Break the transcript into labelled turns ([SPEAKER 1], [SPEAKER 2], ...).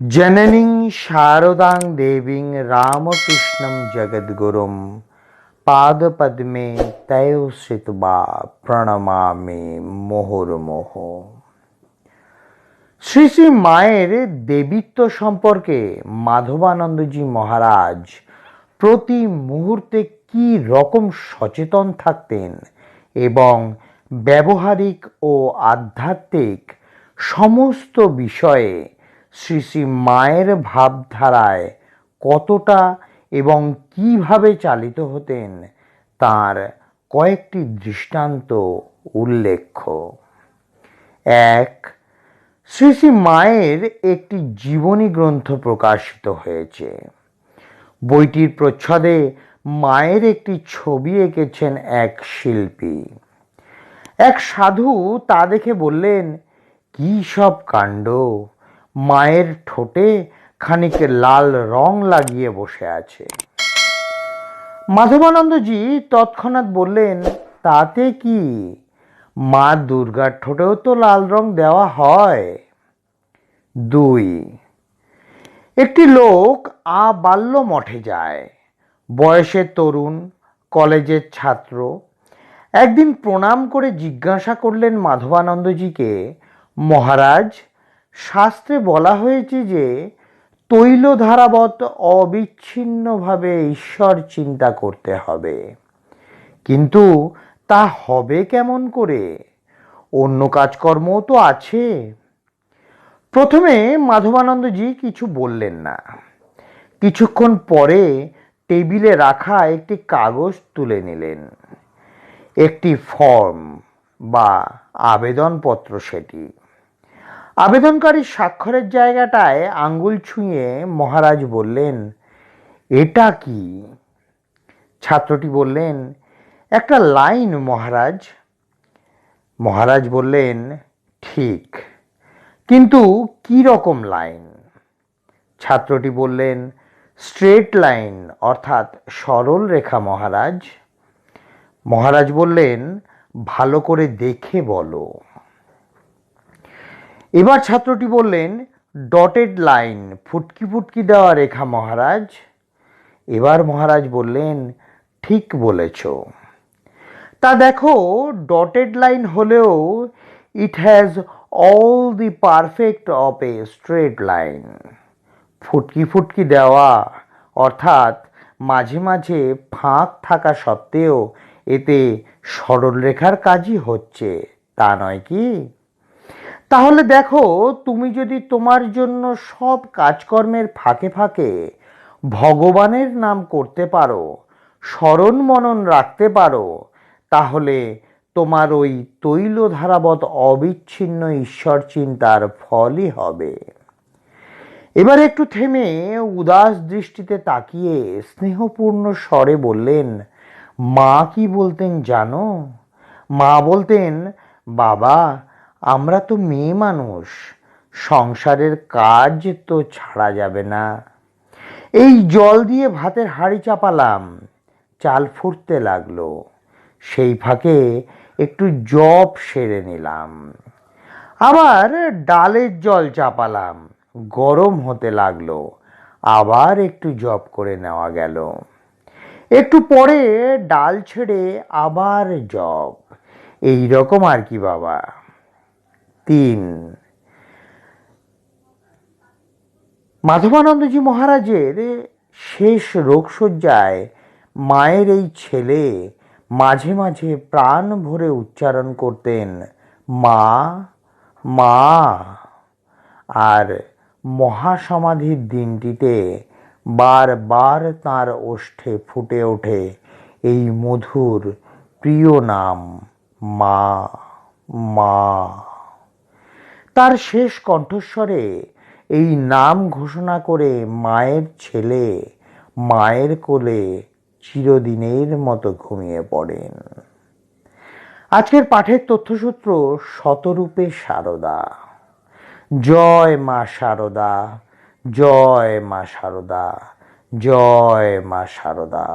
[SPEAKER 1] জননীং শারদাং দেবীং রামকৃষ্ণম জগদ্গুরুম পাদপদ্মে তয় শ্রিতবা প্রণমামি মোহর্মোহ শ্রী শ্রী মায়ের দেবীত্ব সম্পর্কে মাধবানন্দজি মহারাজ প্রতি মুহূর্তে কি রকম সচেতন থাকতেন এবং ব্যবহারিক ও আধ্যাত্মিক সমস্ত বিষয়ে শ্রী শ্রী মায়ের ভাবধারায় কতটা এবং কীভাবে চালিত হতেন তার কয়েকটি দৃষ্টান্ত উল্লেখ্য। এক, শ্রী শ্রী মায়ের একটি জীবনী গ্রন্থ প্রকাশিত হয়েছে। বইটির প্রচ্ছদে মায়ের একটি ছবি এঁকেছেন এক শিল্পী। এক সাধু তা দেখে বললেন, কি সব কাণ্ড! মায়ের ঠোঁটে খানিক লাল রং লাগিয়ে বসে আছে। মাধবানন্দজি তৎক্ষণাৎ বললেন, তাতে কি? মা দুর্গার ঠোঁটেও তো লাল রং দেওয়া হয়। দুই, একটি লোক আ বাল্য মঠে যায়। বয়সের তরুণ, কলেজের ছাত্র। একদিন প্রণাম করে জিজ্ঞাসা করলেন মাধবানন্দজিকে, মহারাজ শাস্ত্রে বলা হয়েছে যে তৈল তৈলধারাবত অবিচ্ছিন্নভাবে ঈশ্বর চিন্তা করতে হবে। কিন্তু তা হবে কেমন করে? অন্য কাজকর্মও তো আছে। প্রথমে মাধবানন্দজি কিছু বললেন না। কিছুক্ষণ পরে টেবিলে রাখা একটি কাগজ তুলে নিলেন। একটি ফর্ম বা আবেদনপত্র সেটি। আবেদনকারীর স্বাক্ষরের জায়গাটায় আঙ্গুল ছুঁয়ে মহারাজ বললেন, এটা কি? ছাত্রটি বললেন, একটা লাইন, মহারাজ। মহারাজ বললেন, ঠিক, কিন্তু কি রকম লাইন? ছাত্রটি বললেন, স্ট্রেট লাইন, অর্থাৎ সরল রেখা, মহারাজ। মহারাজ বললেন, ভালো করে দেখে বলো। এবার ছাত্রটি বললেন ডটেড লাইন ফুটকি ফুটকি দেওয়া রেখা মহারাজ। এবার মহারাজ বললেন, ঠিক বলেছ। তা দেখো ডটেড লাইন হলেও it has all the perfect of a straight line ফুটকি ফুটকি দেওয়া, অর্থাৎ মাঝে মাঝে ফাঁক থাকা সত্ত্বেও এতে সরলরেখার কাজই হচ্ছে, তা নয় কি? তাহলে দেখো, তুমি যদি তোমার জন্য সব কাজকর্মের ফাঁকে ফাঁকে ভগবানের নাম করতে পারো, স্মরণ মনন রাখতে পারো, তাহলে তোমার ওই তৈল ধারাবত অবিচ্ছিন্ন ঈশ্বর চিন্তার ফলই হবে। এবার একটু থেমে উদাস দৃষ্টিতে তাকিয়ে স্নেহপূর্ণ স্বরে বললেন, মা কি বলতেন জানো? মা বলতেন, বাবা আমরা তো মেয়ে মানুষ, সংসারের কাজ তো ছাড়া যাবে না। এই জল দিয়ে ভাতের হাঁড়ি চাপালাম, চাল ফুটতে লাগল। সেই ফাঁকে একটু জব সেরে নিলাম। আবার ডালের জল চাপালাম, গরম হতে লাগল, আবার একটু জব করে নেওয়া গেল। একটু পরে ডাল ছেড়ে আবার জব, এই রকম আর কি বাবা। তিন। মাধবানন্দজি মহারাজের শেষ রোগশয্যায় মায়ের এই ছেলে মাঝে মাঝে প্রাণ ভরে উচ্চারণ করতেন, মা মা। আর মহাসমাধির দিনটিতে বারবার তার ওষ্ঠে ফুটে ওঠে এই মধুর প্রিয় নাম, মা মা। তার শেষ কণ্ঠস্বরে এই নাম ঘোষণা করে মায়ের ছেলে মায়ের কোলে চিরদিনের মতো ঘুমিয়ে পড়েন। আজকের পাঠের তথ্যসূত্র শতরূপে সারদা। জয় মা সারদা, জয় মা সারদা, জয় মা সারদা।